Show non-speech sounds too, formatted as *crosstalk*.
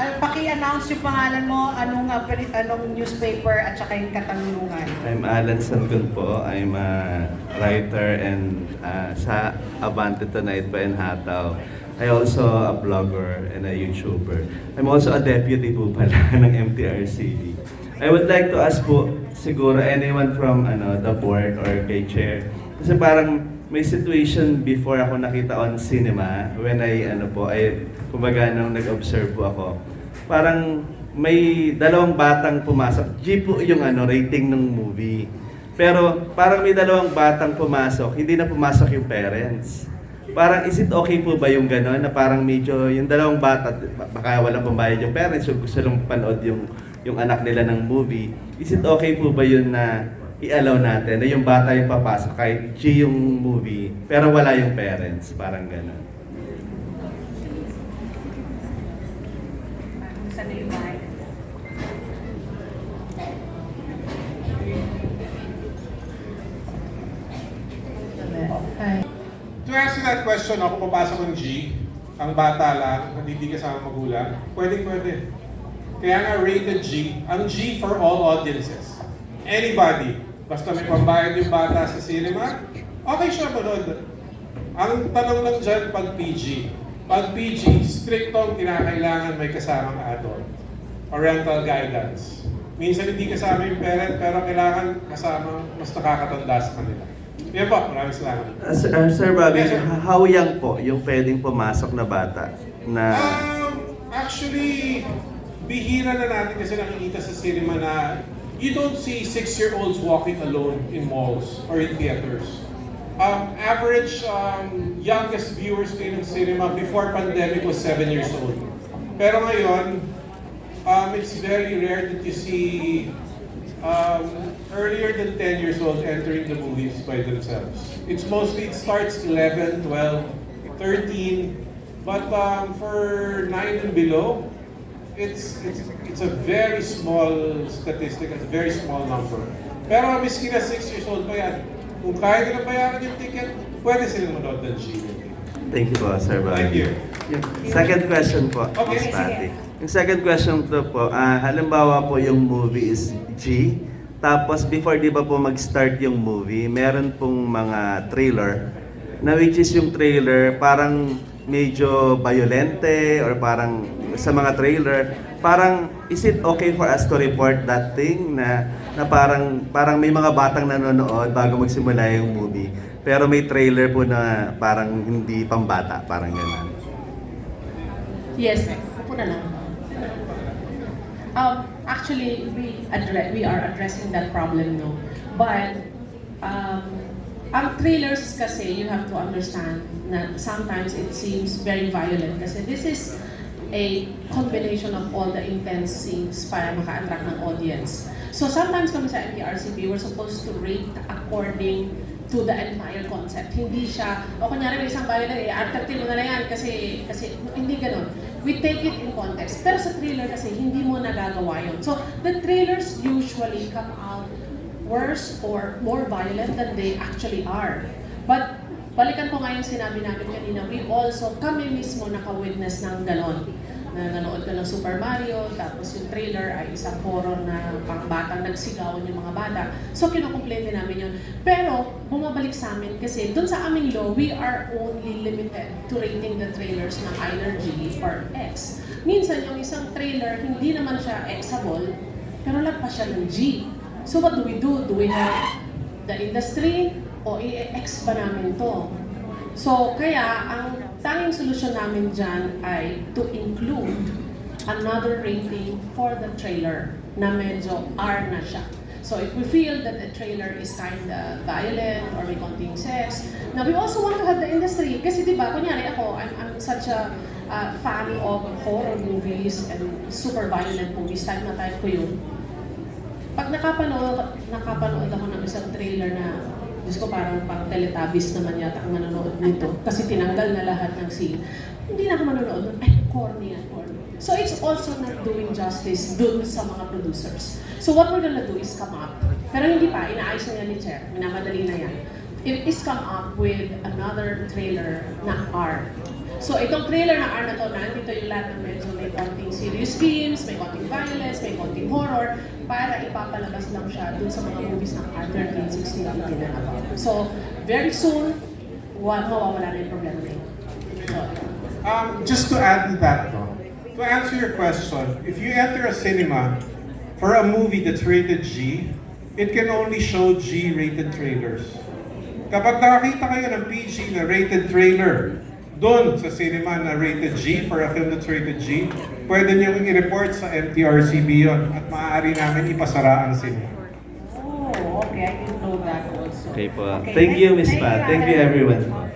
Ah, paki-announce yung pangalan mo, anong, peri- anong newspaper at saka yung katanungan. I'm Alan Sangun po. I'm a writer and uh, sa Abante Tonight pa in Hataw. I also a blogger and a YouTuber. I'm also a deputy po pala *laughs* ng MTRCB. I would like to ask po siguro anyone from ano the board or kay chair. Kasi parang may situation before ako nakita on cinema when I ano po ay kumbaga nung nag-observe po ako. Parang may dalawang batang pumasok. G po yung ano rating ng movie. Pero parang may dalawang batang pumasok, hindi na pumasok yung parents. Parang is it okay po ba yung gano'n na parang medyo yung dalawang bata, baka walang pambayad yung parents, yung gusto lang panood yung yung anak nila ng movie, is it okay po ba yun na i-allow natin na yung bata yung papasok kahit G yung movie, pero wala yung parents, parang gano'n. To answer that question, ako papasok ng G, ang bata lang, hindi kasama magulang, pwede pwede. Kaya nga rated G, ang G for all audiences. Anybody, basta may pambayad yung bata sa cinema, okay siya manood. Ang tanong lang dyan, pag PG. Pag PG, strict ang kinakailangan may kasamang adult. Parental guidance. Minsan hindi kasama yung parent, pero kailangan kasama mas nakakatanda sa kanila. Yan po, maraming salamat. Uh, sir, uh, sir Bobby, Yes, sir. how young po yung pwedeng pumasok na bata na Um, actually, bihira na natin kasi nakikita sa cinema na you don't see six-year-olds walking alone in malls or in theaters. Um, average um, youngest viewers ngayon ng cinema before pandemic was seven years old. Pero ngayon, um, it's very rare that you see um, earlier than 10 years old entering the movies by themselves. It's mostly, it starts 11, 12, 13, but um, for 9 and below, it's, it's, it's a very small statistic, it's a very small number. Pero miski na 6 years old pa yan, kung kaya nila bayaran yung ticket, pwede silang manood ng G. Thank you po, Sir Bobby. Thank you. Yung second question po, Okay. Sige, Patty. Yung second question to po, ah, halimbawa po yung movie is G, tapos before di ba po mag-start yung movie, meron pong mga trailer, na which is yung trailer parang medyo violente or parang sa mga trailer, parang is it okay for us to report that thing na na parang parang may mga batang nanonood bago magsimula yung movie, pero may trailer po na parang hindi pambata, parang gano'n. Yes, upo na lang. Um, actually, we address, we are addressing that problem, no. But, um, ang trailers kasi, you have to understand na sometimes it seems very violent kasi this is a combination of all the intense scenes para maka-attract ng audience. So sometimes kami sa MTRCB, we're supposed to rate according to the entire concept. Hindi siya, o kunyari may isang violent, eh, artactil mo na yan kasi, kasi hindi ganun. We take it in context. Pero sa trailer kasi, hindi mo nagagawa yun. So, the trailers usually come out worse or more violent than they actually are. But, balikan ko nga yung sinabi namin kanina, we also, kami mismo naka-witness ng ganon. Na nanood ka ng Super Mario, tapos yung trailer ay isang horror na pang batang nagsigawan yung mga bata. So, kinukomplain din namin yun. Pero, bumabalik sa amin kasi dun sa aming law, we are only limited to rating the trailers ng either G or X. Minsan, yung isang trailer, hindi naman siya Xable, pero lagpas siya ng G. So, what do we do? Do we have the industry o i-X ba namin to? So, kaya ang tanging solusyon namin dyan ay to include another rating for the trailer na medyo R na siya. So if we feel that the trailer is kind of violent or may konting sex, now we also want to have the industry. Kasi di ba, kunyari ako, I'm, I'm such a uh, fan of horror movies and super violent movies, type na type ko yun. Pag nakapanood, nakapanood ako ng isang trailer na Diyos ko parang pang teletabis naman yata ang manonood nito kasi tinanggal na lahat ng scene. Hindi na ako manonood nun. Ay, corny yan, corny. So it's also not doing justice dun sa mga producers. So what we're gonna do is come up, pero hindi pa, inaayos na yan ni Chair, minamadali na yan. It is come up with another trailer na R. So itong trailer na R na to, nandito yung lahat ng medyo may konting serious themes, may konting violence, may konting horror, para ipapalabas lang siya dun sa mga movies ng R13, 16, 15 and above. So, very soon, wa mawawala na yung problema na. So, Um, just to add to that, no, to answer your question, if you enter a cinema for a movie that's rated G, it can only show G-rated trailers. Kapag nakakita kayo ng PG na rated trailer doon sa cinema na rated G for a film that's rated G, pwede niyo i-report sa MTRCB yon at maaari namin ipasara ang cinema. Oh, okay. I didn't know that also. Okay po. Thank you, Miss Pat. Thank you, everyone.